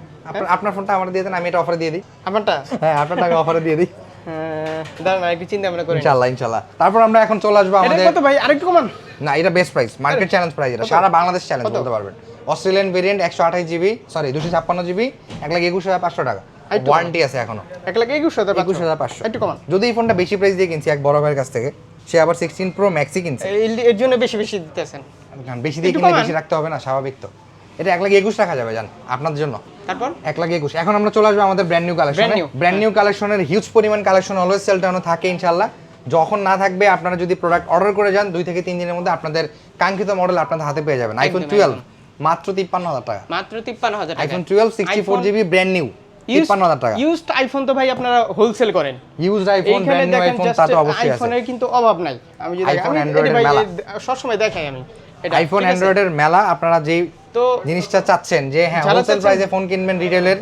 [SPEAKER 2] আপনার- ফোনটা আমার দিয়ে দেন আমি এটা অফারে দিয়ে দিই।
[SPEAKER 1] আমারটা
[SPEAKER 2] হ্যাঁ আপনার টাকা অফারে দিয়ে দিই।
[SPEAKER 1] হ্যাঁ, দাঁড়ান চিন্তা ভাবনা করে নিই।
[SPEAKER 2] ইনশাল্লাহ ইনশাল্লাহ তারপর আমরা এখন চলে আসব আমাদের
[SPEAKER 1] কত ভাই? আরেকটু কমান।
[SPEAKER 2] না এটা best price market challenge price এটা। সারা বাংলাদেশ চ্যালেঞ্জ বলতে পারবেন। অস্ট্রেলিয়ান ভেরিয়েন্ট একশো আঠাশ জিবি সরি দুশো ছাপ্পান্ন জিবি এক লাখ একুশ হাজার পাঁচশো টাকা। ওয়ারেন্টি আছে এখনও।
[SPEAKER 1] এক লাখ একুশ হাজার
[SPEAKER 2] একুশ হাজার পাঁচশো।
[SPEAKER 1] একটু কমান।
[SPEAKER 2] যদি এই ফোনটা বেশি প্রাইস দিয়ে কিনছি এক বড় ভাইয়ের কাছ থেকে সে আবার সিক্সটিন প্রো ম্যাক্সই কিনছে।
[SPEAKER 1] এর জন্য বেশি বেশি দিতেছেন।
[SPEAKER 2] বেশি দিয়ে কিনলে বেশি রাখতে হবে না স্বাভাবিক তো। এটা এক লাখ একুশ রাখা যাবে জান আপনার জন্য।
[SPEAKER 1] তারপর?
[SPEAKER 2] এক লাখ একুশ। এখন আমরা চলে আসব আমাদের brand new collection brand new কালেকশনের হিউজ পরিমাণ কালেকশন অলওয়েজ সেল ডাউনে থাকে ইনশাল্লাহ যখন না থাকবে আপনারা যদি প্রোডাক্ট অর্ডার করে যান দুই থেকে তিন দিনের মধ্যে আপনাদের কাঙ্ক্ষিত মডেল আপনাদের হাতে পেয়ে যাবেন। আইফোন টুয়েলভ মাত্র তিপ্পান্ন হাজার টাকা।
[SPEAKER 1] মাত্র তিপ্পান্ন হাজার
[SPEAKER 2] iPhone twelve sixty four GB brand new তিপ্পান্ন হাজার টাকা।
[SPEAKER 1] ইউজড আইফোন তো ভাই আপনারা হোলসেল করেন।
[SPEAKER 2] Used iPhone brand new iPhone তা তো অবশ্যই আছে।
[SPEAKER 1] আইফোনের কিন্তু অভাব নাই। আমি যদি আমি। সবসময় দেখাই আমি।
[SPEAKER 2] আইফোন অ্যান্ড্রয়েডের মেলা আপনারা যেই
[SPEAKER 1] তো
[SPEAKER 2] জিনিসটা চাচ্ছেন যে হ্যাঁ হোলসেল প্রাইসে ফোন কিনবেন রিটেলের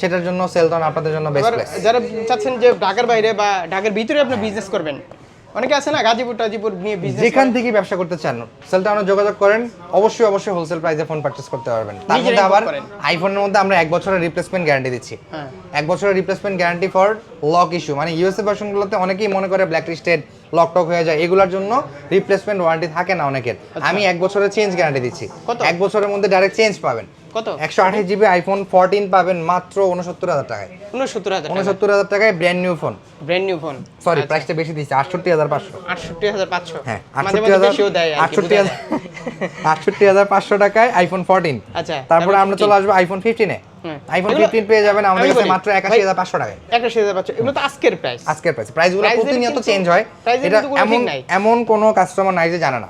[SPEAKER 2] সেটার জন্য সেলটন আপনাদের জন্য বেস্ট প্লেস
[SPEAKER 1] যারা চাচ্ছেন যে ঢাকার বাইরে বা ঢাকার ভিতরে আপনি বিজনেস করবেন অনেকে আছে না গাজীপুর টাজীপুর নিয়ে বিজনেস
[SPEAKER 2] যেখান থেকে ব্যবসা করতে চান সেলটাউনে যোগাযোগ করেন অবশ্যই অবশ্যই হোলসেল প্রাইসে ফোন পারচেস করতে পারবেন। তার মধ্যে আবার আইফোনের মধ্যে আমরা এক বছরের রিপ্লেসমেন্ট গ্যারান্টি দিচ্ছি।
[SPEAKER 1] হ্যাঁ।
[SPEAKER 2] এক বছরের replacement guarantee for lock issue মানে ইউএসএ ভার্সনগুলোতে অনেকেই মনে করে ব্ল্যাক লিস্টেড লক টক হয়ে যায় এগুলোর জন্য রিপ্লেসমেন্ট ওয়ারেন্টি থাকে না অনেকের। আমি এক বছরের চেঞ্জ গ্যারান্টি দিচ্ছি। এক বছরের মধ্যে ডাইরেক্ট চেঞ্জ পাবেন।
[SPEAKER 1] কত?
[SPEAKER 2] একশো আঠাশ জিবি আইফোন ফোরটিন পাবেন মাত্র উনসত্তর হাজার টাকায়।
[SPEAKER 1] উনসত্তর হাজার
[SPEAKER 2] উনসত্তর হাজার টাকায় brand new phone
[SPEAKER 1] brand new phone
[SPEAKER 2] sorry প্রাইসটা বেশি দিচ্ছে আটষট্টি হাজার পাঁচশো।
[SPEAKER 1] আটষট্টি হাজার পাঁচশো।
[SPEAKER 2] হ্যাঁ আটষট্টি হাজার আটষট্টি হাজার আটষট্টি হাজার পাঁচশো টাকায় আইফোন ফোরটিন
[SPEAKER 1] আচ্ছা
[SPEAKER 2] তারপরে আমরা চলে আসব আইফোন ফিফটিনে। আইফোন
[SPEAKER 1] এগুলো-
[SPEAKER 2] ফিফটিন পেয়ে যাবেন আমাদের কাছে মাত্র একাশি
[SPEAKER 1] ভাই-
[SPEAKER 2] হাজার পাঁচশো টাকায়।
[SPEAKER 1] একাশি হাজার পাঁচশো এগুলো তো আজকের প্রাইস
[SPEAKER 2] আজকের প্রাইস প্রাইসগুলো প্রতিনিয়ত চেঞ্জ হয়। এটা এমন এমন কোনো কাস্টমার নাই যে জানে না।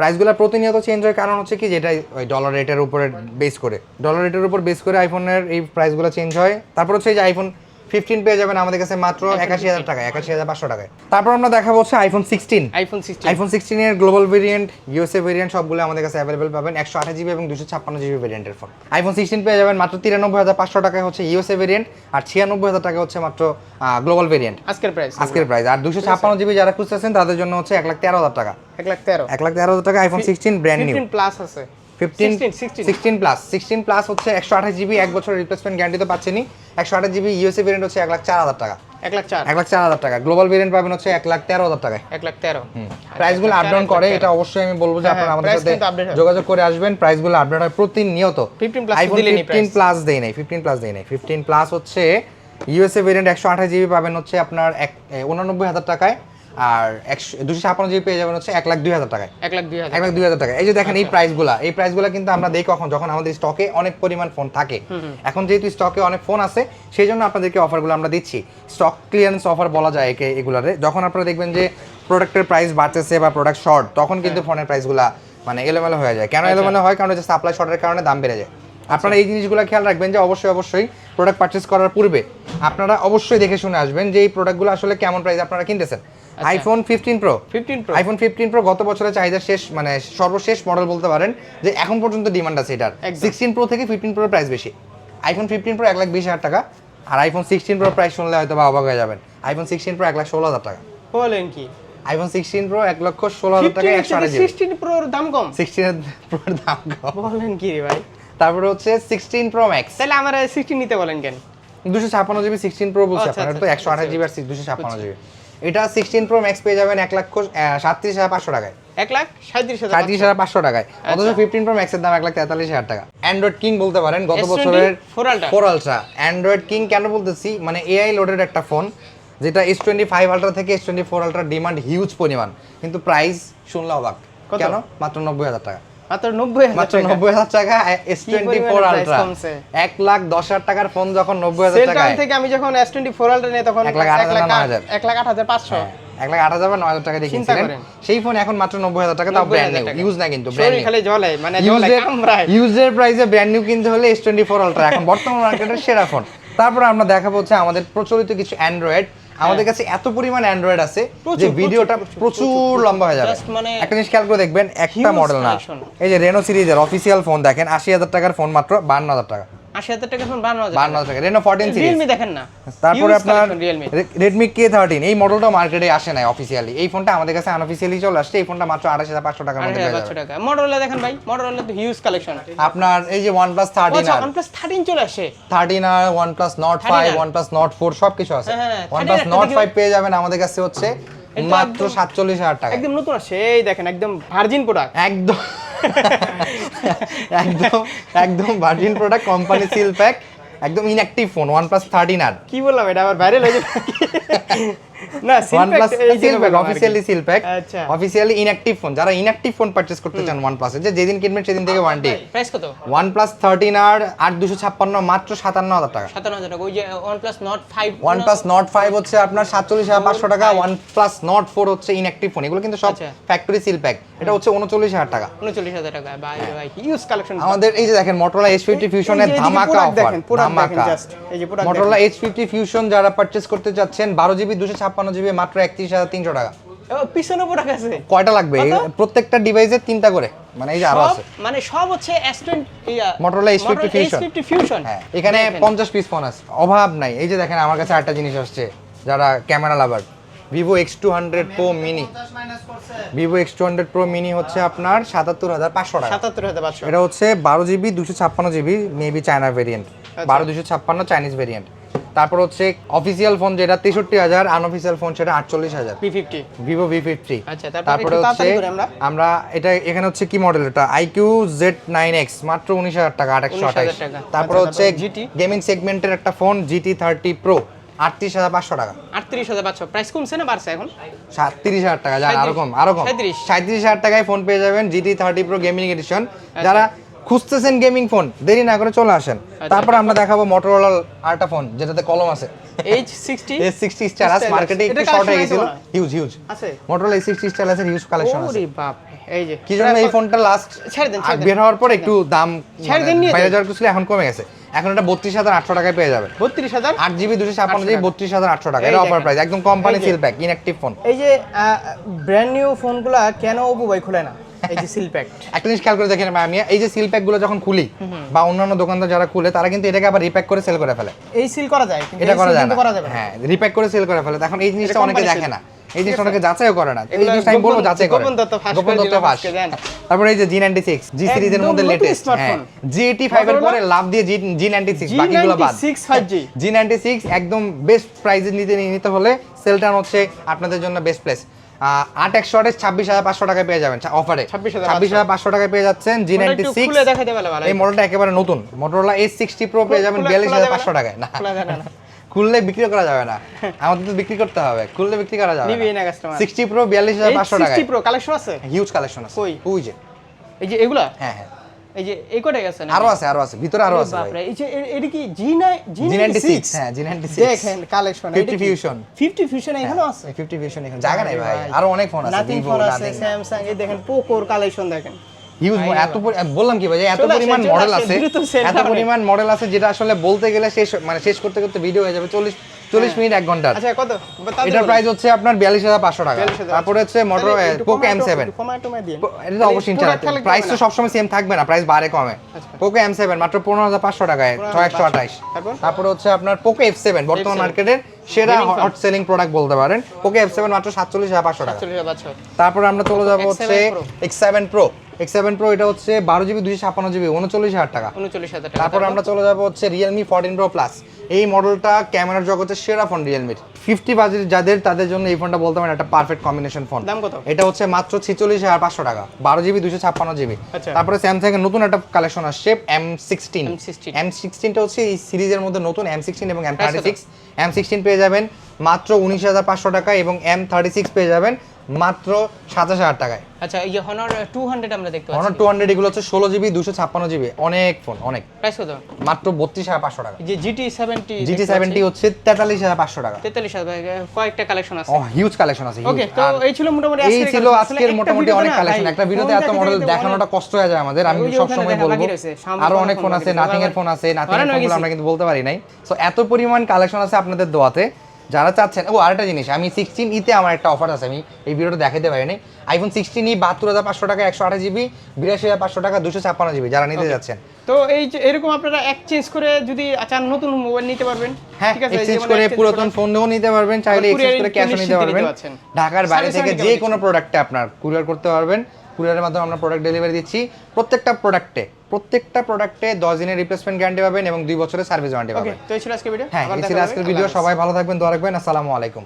[SPEAKER 2] প্রাইসগুলো প্রতিনিয়ত চেঞ্জ হয় কারণ হচ্ছে কি? যেটা ওই ডলার রেটের উপরে বেস করে। ডলার রেটের উপর বেস করে আইফোনের এই প্রাইসগুলো চেঞ্জ হয়। তারপর হচ্ছে এই যে আইফোন ফিফটিন পেয়ে যাবেন আমাদের কাছে মাত্র একাশি হাজার টাকা একাশি হাজার পাঁচশো টাকায়। তারপর আমরা দেখাবো হচ্ছে iPhone sixteen
[SPEAKER 1] iPhone sixteen
[SPEAKER 2] iPhone সিক্সটিনের global variant USA variant সবগুলো আমাদের কাছে অ্যাভেলেবল পাবেন। একশো আঠাশ জিবি এবং দুশো ছাপ্পান্ন জিবি ভেরিয়েন্টের ফোন আইফোন সিক্সটিন পেয়ে যাবেন মাত্র তিরানব্বই হাজার পাঁচশো টাকায় হচ্ছে ইউএসএ ভেরিয়েন্ট আর ছিয়ানব্বই হাজার টাকা হচ্ছে মাত্র গ্লোবাল ভেরিয়েন্ট
[SPEAKER 1] আজকের প্রাইস
[SPEAKER 2] আজকের প্রাইস আর দুশো ছাপ্পান্ন জিবি যারা খুঁজতেছেন তাদের জন্য হচ্ছে এক লাখ তেরো হাজার টাকা।
[SPEAKER 1] এক লাখ তেরো।
[SPEAKER 2] এক লাখ তেরো হাজার টাকা iPhone sixteen brand new
[SPEAKER 1] fifteen plus আছে।
[SPEAKER 2] Fifteen
[SPEAKER 1] 16, 16
[SPEAKER 2] sixteen plus sixteen plus হচ্ছে একশো আঠাশ জিবি এক বছরের রিপ্লেসমেন্ট গ্যারান্টি তো পাচ্ছেনই। একশো আঠাশ জিবি ইউএসএ ভেরিয়েন্ট হচ্ছে এক লাখ চার হাজার টাকা।
[SPEAKER 1] এক লাখ চার।
[SPEAKER 2] এক লাখ চার হাজার টাকা। গ্লোবাল ভেরিয়েন্ট পাবেন হচ্ছে এক লাখ তেরো হাজার টাকায়।
[SPEAKER 1] এক লাখ তেরো।
[SPEAKER 2] প্রাইসগুলো আপ ডাউন
[SPEAKER 1] এক লাখ
[SPEAKER 2] করে এটা অবশ্যই আমি বলব যে
[SPEAKER 1] হ্যাঁ,
[SPEAKER 2] আপনারা আমাদের সাথে। যোগাযোগ করে আসবেন। প্রাইসগুলো আপডেট হয় প্রতিনিয়ত।
[SPEAKER 1] 15 plus
[SPEAKER 2] আইফোন
[SPEAKER 1] দিলেনি
[SPEAKER 2] ফিফটিন প্লাস দেয় নাই ফিফটিন প্লাস দেয় নাই। ফিফটিন প্লাস হচ্ছে ইউএসএ ভেরিয়েন্ট একশো আঠাশ জিবি পাবেন হচ্ছে আপনার এক উনানব্বই হাজার টাকায়। আর একশো দুশো ছাপ্পান্ন জিবি পেয়ে যাবেন হচ্ছে এক লাখ দুই হাজার টাকায়।
[SPEAKER 1] এক লাখ দুই হাজার
[SPEAKER 2] এক লাখ দুই হাজার টাকা এই যে দেখেন এই প্রাইসগুলা এই প্রাইসগুলা কিন্তু আমরা দেই কখন যখন আমাদের স্টকে অনেক পরিমাণ ফোন থাকে। এখন যেহেতু স্টকে অনেক ফোন আছে সেই জন্য আপনাদেরকে অফারগুলো আমরা দিচ্ছি। স্টক ক্লিয়ারেন্স অফার বলা যায় একে এগুলারে। যখন আপনারা দেখবেন যে প্রোডাক্টের প্রাইস বাড়তেছে বা প্রোডাক্ট শর্ট তখন কিন্তু ফোনের প্রাইসগুলা মানে এলোমেলো হয়ে যায়। কেন এলোমেলো হয়? কারণ হচ্ছে সাপ্লাই শর্টের কারণে দাম বেড়ে যায়। আপনারা এই জিনিসগুলো খেয়াল রাখবেন যে অবশ্যই অবশ্যই প্রোডাক্ট পারচেস করার পূর্বে আপনারা অবশ্যই দেখে শুনে আসবেন যে এই প্রোডাক্টগুলো আসলে কেমন প্রাইস আপনারা কিনতেছেন। IPhone fifteen pro
[SPEAKER 1] fifteen pro
[SPEAKER 2] iPhone fifteen pro গত বছরের চাহিদা শেষ মানে সর্বশেষ মডেল বলতে পারেন যে এখন পর্যন্ত ডিমান্ড আছে এটার। সিক্সটিন প্রো থেকে ফিফটিন প্রো প্রাইস বেশি। আইফোন ফিফটিন প্রো এক লাখ বিশ হাজার টাকা আর আইফোন সিক্সটিন প্রো প্রাইস শুনলে হয়তো বা অবাক হয়ে যাবেন। আইফোন সিক্সটিন প্রো এক লাখ ষোলো হাজার টাকা।
[SPEAKER 1] বলেন কি?
[SPEAKER 2] আইফোন সিক্সটিন প্রো এক লক্ষ ষোলো হাজার টাকা একশো জিবি
[SPEAKER 1] সিক্সটিন প্রোর দাম কম?
[SPEAKER 2] সিক্সটিনের প্রোর দাম কম।
[SPEAKER 1] বলেন কি রে ভাই?
[SPEAKER 2] তারপরে হচ্ছে সিক্সটিন প্রো ম্যাক্স
[SPEAKER 1] তাহলে আমার সিক্সটিন নিতে বলেন কেন?
[SPEAKER 2] দুশো ছাপ্পান্ন জিবি সিক্সটিন প্রো বলছি
[SPEAKER 1] আচ্ছা,
[SPEAKER 2] আপনার
[SPEAKER 1] আচ্ছা,
[SPEAKER 2] তো একশো আঠাশ
[SPEAKER 1] আচ্ছা,
[SPEAKER 2] জিবি আর দুশো ছাপ্পান্ন জিবি এটা সিক্সটিন প্রো ম্যাক্স পেয়ে যাবেন এক লক্ষ সাতত্রিশ হাজার পাঁচশো টাকায়।
[SPEAKER 1] এক লাখ সাঁত্রিশ হাজার
[SPEAKER 2] সাঁত্রিশ হাজার পাঁচশো টাকায়। অথচ
[SPEAKER 1] আচ্ছা।
[SPEAKER 2] ফিফটিন প্রো ম্যাক্সের দাম এক লাখ তেতাল্লিশ হাজার টাকা। অ্যান্ড্রয়েড কিং বলতে পারেন গত বছরের ফোর আলট্রা অ্যান্ড্রয়েড কিং কেন বলতেছি? মানে এআই লোডের একটা ফোন যেটা এস টোয়েন্টি ফাইভ আলট্রা থেকে এস টোয়েন্টি ফোর আলট্রার ডিমান্ড হিউজ পরিমাণ। কিন্তু প্রাইস শুনলে অবাক। কেন? মাত্র নব্বই হাজার টাকা।
[SPEAKER 1] মাত্র নব্বই হাজার
[SPEAKER 2] মাত্র
[SPEAKER 1] টাকা।
[SPEAKER 2] নব্বই হাজার টাকা এস
[SPEAKER 1] কি
[SPEAKER 2] টোয়েন্টি
[SPEAKER 1] পরিমাণে
[SPEAKER 2] ফোর
[SPEAKER 1] price
[SPEAKER 2] আলট্রা
[SPEAKER 1] কমছে?
[SPEAKER 2] এক লাখ দশ হাজার টাকার ফোন যখন নব্বই হাজার
[SPEAKER 1] সেল থেকে আমি যখন এস টোয়েন্টি ফোর তখন
[SPEAKER 2] এক লাখ আট হাজার না নয় হাজার?
[SPEAKER 1] এক লাখ আট হাজার পাঁচশো।
[SPEAKER 2] হ্যাঁ, এক লাখ আট হাজার বা নয় হাজার টাকা দিয়ে কিনছিলেন। সেই ফোন এখন মাত্র নব্বই হাজার টাকা তাও ব্র্যান্ড নিউ ইউজ না কিন্তু ব্র্যান্ড
[SPEAKER 1] শরীর
[SPEAKER 2] নিউ
[SPEAKER 1] খালি জলে মানে
[SPEAKER 2] ইউজের প্রাইসে ব্র্যান্ড নিউ কিনতে হলে এস টোয়েন্টি ফোর আলট্রা এখন বর্তমান মার্কেটের সেরা ফোন তারপরে আমরা দেখাবো হচ্ছে আমাদের প্রচলিত কিছু অ্যান্ড্রয়েড আমাদের কাছে এত পরিমাণ অ্যান্ড্রয়েড আছে যে ভিডিওটা
[SPEAKER 1] প্রচুর
[SPEAKER 2] লম্বা হয়ে যাবে।
[SPEAKER 1] মানে
[SPEAKER 2] একটা জিনিস খেয়াল করে দেখবেন একটা মডেল না। এই যে রেনো সিরিজের অফিসিয়াল ফোন দেখেন আশি হাজার টাকার ফোন মাত্র বান্ন হাজার টাকা।
[SPEAKER 1] আশি হাজার টাকা ফোন বান্ন হাজার
[SPEAKER 2] টাকা। রেনো ফোরটিন
[SPEAKER 1] রিয়েলমি দেখেন না।
[SPEAKER 2] তারপরে আপনার রেডমি কে থার্টিন এই মডেলটা মার্কেটে আসে নাই অফিসিয়ালি এই ফোনটা আমাদের কাছে আনঅফিসিয়ালি চলে আসছে। এই ফোনটা মাত্র আঠাশ হাজার পাঁচশো টাকার
[SPEAKER 1] পাঁচশো টাকা। মোটরোলা দেখেন ভাই মোটরোলা তো হিউজ কালেকশন
[SPEAKER 2] আপনার এই যে ওয়ান প্লাস থার্টিন আর
[SPEAKER 1] ওয়ান প্লাস থার্টিন চলে আসে।
[SPEAKER 2] থার্টিন আর OnePlus Nord five OnePlus Nord four সব কিছু আছে ওয়ান প্লাস নট ফাইভ পেয়ে যাবেন আমাদের কাছে হচ্ছে মাত্র সাতচল্লিশ হাজার টাকা।
[SPEAKER 1] একদম নতুন আসে এই দেখেন একদম ভার্জিন প্রোডাক্ট
[SPEAKER 2] একদম [LAUGHS] একদম একদম virgin product company seal pack একদম inactive phone one plus thirteen আর।
[SPEAKER 1] কি বললাম এটা আবার ভাইরাল হয়ে যাবে [LAUGHS] না
[SPEAKER 2] OnePlus
[SPEAKER 1] সিলপ্যাক এই যে
[SPEAKER 2] Silpack, officially Silpack,
[SPEAKER 1] আচ্ছা।
[SPEAKER 2] officially inactive phone। যারা inactive phone purchase করতে চান OnePlus এর, যে যেদিন কিনবেন সেদিন থেকে ওয়ারেন্টি
[SPEAKER 1] প্রাইস কত
[SPEAKER 2] OnePlus 13 আর 8256 মাত্র 57000 টাকা
[SPEAKER 1] সাতান্ন হাজার টাকা ওই যে OnePlus Nord 5
[SPEAKER 2] OnePlus Nord 5 হচ্ছে আপনার 47500 টাকা OnePlus Nord 4 হচ্ছে inactive phone এগুলো কিন্তু সব
[SPEAKER 1] আচ্ছা।
[SPEAKER 2] ফ্যাক্টরি এটা হচ্ছে 39000 টাকা
[SPEAKER 1] উনচল্লিশ হাজার টাকা ভাই ভাই হিউজ কালেকশন
[SPEAKER 2] আমাদের এই যে দেখেন Motorola H50 Fusion এর ধামাকা অফার ধামাকা
[SPEAKER 1] এই যে পুরো
[SPEAKER 2] Motorola H50 Fusion যারা পারচেজ করতে চাচ্ছেন 12 জিবি 256 জিবি মাত্র 31300 টাকা।
[SPEAKER 1] পিছনে পুরো আছে?
[SPEAKER 2] কয়টা লাগবে? প্রত্যেকটা ডিভাইসে তিনটা করে। মানে এই যে
[SPEAKER 1] আরও
[SPEAKER 2] আছে।
[SPEAKER 1] মানে সব হচ্ছে S20 ইয়া,
[SPEAKER 2] Motorola H50
[SPEAKER 1] Motorola
[SPEAKER 2] Fusion।
[SPEAKER 1] H50 Fusion
[SPEAKER 2] হ্যাঁ এখানে
[SPEAKER 1] দেখেন।
[SPEAKER 2] পঞ্চাশ পিস ফোন আছে। অভাব নাই। এই যে দেখেন আমার কাছে একটা জিনিস আসছে যারা camera lover Vivo X two hundred pro mini Vivo X two hundred pro mini হচ্ছে আপনার সাতাত্তর হাজার পাঁচশো টাকা।
[SPEAKER 1] সাতাত্তর হাজার পাঁচশো।
[SPEAKER 2] এটা হচ্ছে বারো জিবি দুশো ছাপ্পান্ন জিবি মেবি চায়না ভেরিয়েন্ট বারো দুশো ছাপ্পান্ন চাইনিজ ভেরিয়েন্ট তারপর হচ্ছে অফিসিয়াল ফোন যেটা তেষট্টি হাজার আনঅফিসিয়াল ফোন সেটা আটচল্লিশ হাজার।
[SPEAKER 1] ফিফটি
[SPEAKER 2] ভিভো ভি ফিফটি
[SPEAKER 1] তারপরে
[SPEAKER 2] হচ্ছে
[SPEAKER 1] আমরা।
[SPEAKER 2] এটা এখানে হচ্ছে কি মডেল এটা? আইকিউ জেড নাইন এক্স মাত্র উনিশ হাজার টাকা আঠাশশো
[SPEAKER 1] 19,000
[SPEAKER 2] আঠাশ। তারপরে
[SPEAKER 1] আচ্ছা,
[SPEAKER 2] হচ্ছে গেমিং সেগমেন্টের একটা ফোন জিটি থার্টি প্রো আটত্রিশ হাজার পাঁচশো টাকা।
[SPEAKER 1] আটত্রিশ হাজার পাঁচশো। প্রাইস কমছে না বাড়ছে এখন?
[SPEAKER 2] সাতত্রিশ হাজার টাকা যান আরও কম আরও কম।
[SPEAKER 1] 37
[SPEAKER 2] সাঁত্রিশ হাজার টাকায় ফোন পেয়ে যাবেন GT thirty pro gaming edition যারা খুঁজতেছেন গেমিং ফোন দেরি না করে চলে আসেন। তারপর আমরা দেখাবো মোটরোলা আরটা ফোন যেটাতে কলম আছে।
[SPEAKER 1] H sixty
[SPEAKER 2] S sixty
[SPEAKER 1] Stylus।
[SPEAKER 2] মার্কেটে একটু শর্ট হয়ে গেছিল। হিউজ হিউজ
[SPEAKER 1] আছে।
[SPEAKER 2] মোটরোলা এস সিক্সটি স্টাইলাসের হিউজ কালেকশন আছে।
[SPEAKER 1] ওরে বাপ এই যে
[SPEAKER 2] কি জন্য এই ফোনটা লাস্ট
[SPEAKER 1] ছেড়ে দেন।
[SPEAKER 2] বের হওয়ার পর একটু দাম
[SPEAKER 1] ছেড়ে দেন, নিয়ে
[SPEAKER 2] বাইরে। যাওয়ার কিছু এখন কমে গেছে। এখন এটা বত্রিশ হাজার আটশো টাকায় পেয়ে যাবে
[SPEAKER 1] বত্রিশ হাজার?
[SPEAKER 2] আট জিবি দুশো ছাপ্পান্ন জিবি বত্রিশ হাজার আটশো টাকা এটা অফার প্রাইস একদম company. Seal pack inactive phone
[SPEAKER 1] এই যে ব্র্যান্ড নিউ ফোনগুলা কেন অপু ভাই খুলে না? এই যে সিলপ্যাক
[SPEAKER 2] একটা জিনিস খেয়াল করে দেখেন আমি এই যে সিল প্যাকগুলো যখন খুলি বা অন্যান্য দোকানদার যারা খুলে তারা কিন্তু এটাকে আবার রিপ্যাক করে সেল করে ফেলে।
[SPEAKER 1] এই সিল করা যায়
[SPEAKER 2] এটা করা যায়
[SPEAKER 1] কিন্তু
[SPEAKER 2] না।
[SPEAKER 1] করা যাবে না।
[SPEAKER 2] হ্যাঁ রিপ্যাক করে সেল করে ফেলে। এখন এই জিনিসটা অনেকে দেখে না। এই জিনিসটা অনেকে যাচাইও করে না। এই জিনিসটা আমি বলব যাচাই করে।
[SPEAKER 1] গোপন তথ্য ফাঁস
[SPEAKER 2] গোপন
[SPEAKER 1] করে
[SPEAKER 2] তথ্য
[SPEAKER 1] দিলে
[SPEAKER 2] ফাঁস।
[SPEAKER 1] মানুষকে দেন।
[SPEAKER 2] তারপরে এই যে জি নাইনটি সিক্স জি সিরিজের
[SPEAKER 1] একদম
[SPEAKER 2] মধ্যে লেটেস্ট হ্যাঁ জি এইটি ফাইভের
[SPEAKER 1] Motorola?
[SPEAKER 2] পরে লাভ দিয়ে জি জি নাইনটি সিক্স বাকিগুলো বাদ। জি নাইনটি সিক্স একদম বেস্ট প্রাইজে নিতে নিতে হলে সেলটান হচ্ছে আপনাদের জন্য বেস্ট প্লেস আট একশো আঠাশ ছাব্বিশ হাজার পাঁচশো টাকায় পেয়ে যাবেন অফারে ছাব্বিশ হাজার পাঁচশো। টাকায় পেয়ে যাচ্ছেন জি নাইনটি সিক্স এই মডেলটা একেবারে নতুন। মোটরোলা এস সিক্সটি প্রো পেয়ে যাবেন বিয়াল্লিশ হাজার পাঁচশো টাকায়। না। খুললে বিক্রি করা যাবে না। আমাদের তো বিক্রি করতে হবে। খুললে বিক্রি করা যাবে
[SPEAKER 1] নিবেই না customer।
[SPEAKER 2] সিক্সটি প্রো বিয়াল্লিশ হাজার পাঁচশো টাকায়।
[SPEAKER 1] প্রো কালেকশন আছে?
[SPEAKER 2] হিউজ কালেকশন আছে। ওই যে।
[SPEAKER 1] এই যে এগুলা?
[SPEAKER 2] হ্যাঁ হ্যাঁ।
[SPEAKER 1] এই যে এই কটাই আছে না
[SPEAKER 2] আরও আছে আরও আছে ভিতরে আরও আছে ভাই।
[SPEAKER 1] এই যে এটা কি
[SPEAKER 2] হ্যাঁ
[SPEAKER 1] দেখেন কালেকশন
[SPEAKER 2] 50 Fusion।
[SPEAKER 1] 50 ফিউশন এখানেও আছে?
[SPEAKER 2] ফিফটি ভিশন এখানে। জায়গা নেই ভাই আরও অনেক ফোন আছে
[SPEAKER 1] নাথিং ফোন আছে স্যামসাং এই দেখেন পোকোর কালেকশন দেখেন।
[SPEAKER 2] হিউজ এত বললাম কি ভাই এত পরিমাণ মডেল আছে এত। পরিমাণ মডেল আছে যেটা আসলে বলতে গেলে শেষ মানে শেষ করতে করতে ভিডিও হয়ে যাবে চল্লিশ চল্লিশ মিনিট এক ঘণ্টার।
[SPEAKER 1] আচ্ছা কত?
[SPEAKER 2] এটার প্রাইস হচ্ছে আপনার বিয়াল্লিশ হাজার পাঁচশো টাকা।
[SPEAKER 1] 42,500
[SPEAKER 2] তারপরে হচ্ছে মোটর পোকো এম সেভেন। এটা তো অবশ্যই
[SPEAKER 1] পুরো
[SPEAKER 2] প্রাইস তো। সবসময় সেম থাকবে না প্রাইস বাড়ে কমে।
[SPEAKER 1] আচ্ছা।
[SPEAKER 2] পোকো এম সেভেন মাত্র পনেরো হাজার পাঁচশো টাকায় ছয় একশো আঠাশ।
[SPEAKER 1] তারপর?
[SPEAKER 2] হচ্ছে আপনার পোকো এফ সেভেন বর্তমান
[SPEAKER 1] F7
[SPEAKER 2] মার্কেটের সেরা হট সেলিং প্রোডাক্ট বলতে পারেন। পোকো এফ সেভেন মাত্র সাতচল্লিশ হাজার পাঁচশো টাকা। তারপরে আমরা চলে যাব
[SPEAKER 1] X7
[SPEAKER 2] হচ্ছে। X seven pro X seven pro এটা হচ্ছে বারো জিবি দুইশো ছাপ্পান্ন জিবি উনচল্লিশ হাজার টাকা।
[SPEAKER 1] উনচল্লিশ হাজার টাকা।
[SPEAKER 2] তারপর আমরা চলে যাব হচ্ছে রিয়েলমি ফোরটিন প্রো প্লাস এই মডেলটা ক্যামেরার জগতের সেরা ফোন রিয়েলমির ফিফটি বাজেট যাদের তাদের জন্য এই ফোনটা বলতে পারেন একটা পারফেক্ট কম্বিনেশন ফোন
[SPEAKER 1] দাম কত?
[SPEAKER 2] এটা হচ্ছে মাত্র ছিচল্লিশ হাজার পাঁচশো টাকা। বারো জিবি দুশো ছাপ্পান্ন জিবি
[SPEAKER 1] আচ্ছা।
[SPEAKER 2] তারপরে স্যামসাং এর নতুন একটা কালেকশন আসছে এম সিক্সটিন
[SPEAKER 1] M16
[SPEAKER 2] এম সিক্সটিনটা হচ্ছে এই সিরিজের মধ্যে নতুন এম সিক্সটিন এবং M thirty six M sixteen পেয়ে যাবেন মাত্র উনিশ হাজার পাঁচশো টাকা এবং এম থার্টি সিক্স পেয়ে যাবেন মাত্র সাতাশ হাজার টাকায়।
[SPEAKER 1] আচ্ছা এই যে হনার টু হান্ড্রেড আমরা দেখতে পাচ্ছি।
[SPEAKER 2] টু হান্ড্রেড এগুলো হচ্ছে ষোলো জিবি দুশো ছাপ্পান্ন জিবি অনেক ফোন অনেক।
[SPEAKER 1] প্রাইস কত?
[SPEAKER 2] মাত্র বত্রিশ হাজার পাঁচশো টাকা।
[SPEAKER 1] যে জিটি সেভেন্টি
[SPEAKER 2] জিটি সেভেন্টি হচ্ছে তেতাল্লিশ হাজার পাঁচশো টাকা।
[SPEAKER 1] তেতাল্লিশ হাজার কয়েকটা কালেকশন আছে।
[SPEAKER 2] হিউজ কালেকশন আছে
[SPEAKER 1] ওকে তো এই ছিল মোটামুটি
[SPEAKER 2] এই ছিল আজকের মোটামুটি অনেক কালেকশন একটা ভিডিওতে এত মডেল দেখানোটা কষ্ট হয়ে যায় আমাদের আমি সব সময় বলব।
[SPEAKER 1] আরও
[SPEAKER 2] অনেক
[SPEAKER 1] ফোন
[SPEAKER 2] আছে নাথিং এর ফোন আছে নাথিং এর
[SPEAKER 1] ফোন
[SPEAKER 2] আমরা কিন্তু বলতে পারি নাই। সো এত পরিমাণ কালেকশন আছে আপনাদের দোয়াতে। যারা চাচ্ছেন ও আরেকটা জিনিস আমি সিক্সটিন ইতে আমার একটা অফার আছে আমি এই ভিডিওটা দেখাতে পারিনি। আইফোন সিক্সটিন ই বাহাত্তর হাজার পাঁচশো টাকা একশো আঠাশ জিবি বিরাশি হাজার পাঁচশো টাকা দুশো ছাপ্পান্ন জিবি যারা নিতে যাচ্ছেন।
[SPEAKER 1] তো এই যে এরকম আপনারা এক্সচেঞ্জ করে যদি চান নতুন মোবাইল নিতে পারবেন
[SPEAKER 2] হ্যাঁ
[SPEAKER 1] ঠিক আছে?
[SPEAKER 2] এক্সচেঞ্জ করে পুরাতন ফোনও নিতে পারবেন চাইলে এক্সচেঞ্জ করে ক্যাশও নিতে পারবেন। ঢাকার বাইরে থেকে যে। কোনো প্রোডাক্টে আপনার কুরিয়ার করতে পারবেন। কুরিয়ারের মাধ্যমে আমরা প্রোডাক্ট ডেলিভারি দিচ্ছি প্রত্যেকটা প্রোডাক্টে প্রত্যেকটা প্রোডাক্টে দশ দিনের রিপ্লেসমেন্ট গ্যারান্টি পাবেন এবং দুই বছরের সার্ভিস ওয়ারেন্টি পাবেন।
[SPEAKER 1] তো এই ছিল আজকে ভিডিও
[SPEAKER 2] হ্যাঁ এই ছিল আজকের ভিডিও সবাই ভালো থাকবেন দোয়া রাখবেন। আসসালামু আলাইকুম।